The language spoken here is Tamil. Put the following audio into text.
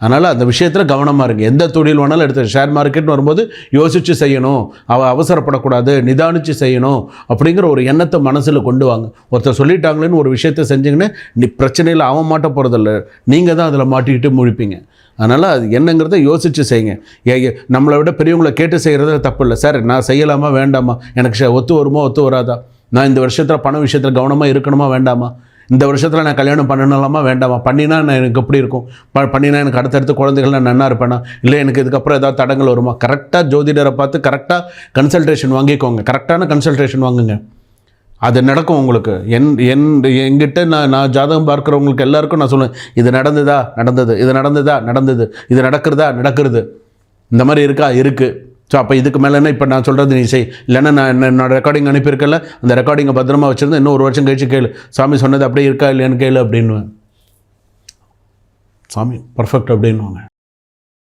அதனால் அந்த விஷயத்தில் கவனமாக இருங்க. எந்த தொழில் வேணாலும் எடுத்து ஷேர் மார்க்கெட்னு வரும்போது யோசித்து செய்யணும். அவ அவசரப்படக்கூடாது நிதானித்து செய்யணும் அப்படிங்கிற ஒரு எண்ணத்தை மனசில் கொண்டு வாங்க. ஒருத்தர் சொல்லிட்டாங்களேன்னு ஒரு விஷயத்தை செஞ்சீங்கன்னு நீ பிரச்சனையில் அவன் மாட்ட போகிறதில்ல நீங்கள் தான் அதில் மாட்டிக்கிட்டு முழிப்பீங்க. அதனால் அது என்னங்கிறத யோசித்து செய்யுங்க. ஏ நம்மளை விட பெரியவங்களை கேட்டு செய்கிறது தப்பு இல்லை சார் நான் செய்யலாமா வேண்டாமா? எனக்கு ஒத்து வருமா ஒத்து வராதா? நான் இந்த வருஷத்தில் பண விஷயத்தில் கவனமாக இருக்கணுமா வேண்டாமா? இந்த வருஷத்தில் நான் கல்யாணம் பண்ணணும்லாமா வேண்டாமா? பண்ணினா நான் எனக்கு எப்படி இருக்கும்? ப பண்ணினா எனக்கு அடுத்தடுத்து குழந்தைகள் நான் நன்னா இருப்பேனா? இல்லை எனக்கு இதுக்கப்புறம் ஏதாவது தடங்கள் வருமா? கரெக்டாக ஜோதிடரை பார்த்து கரெக்டாக கன்சல்டேஷன் வாங்கிக்கோங்க. கரெக்டான கன்சல்டேஷன் வாங்குங்க. அது நடக்கும் உங்களுக்கு. என் என் என்கிட்ட நான் நான் ஜாதகம் பார்க்குறவங்களுக்கு எல்லாருக்கும் நான் சொல்லுவேன் இது நடந்ததா? நடந்தது. இது நடந்ததா? நடந்தது. இது நடக்கிறதா? நடக்கிறது. இந்த மாதிரி இருக்கா? இருக்குது ஸோ அப்போ இதுக்கு மேலேனா இப்போ நான் சொல்கிறது நீ செய். இல்லைன்னா நான் என்ன- என்னோட ரெக்கார்டிங் அனுப்பியிருக்கல அந்த ரெக்கார்டிங்கை பத்திரமா வச்சுருந்து இன்னும் ஒரு வருஷம் கழிச்சு கேளு. சாமி சொன்னது அப்படியே இருக்கா இல்லையான்னு கேளு அப்படின்னுவேன். சாமி பர்ஃபெக்ட் அப்படின்னுவாங்க.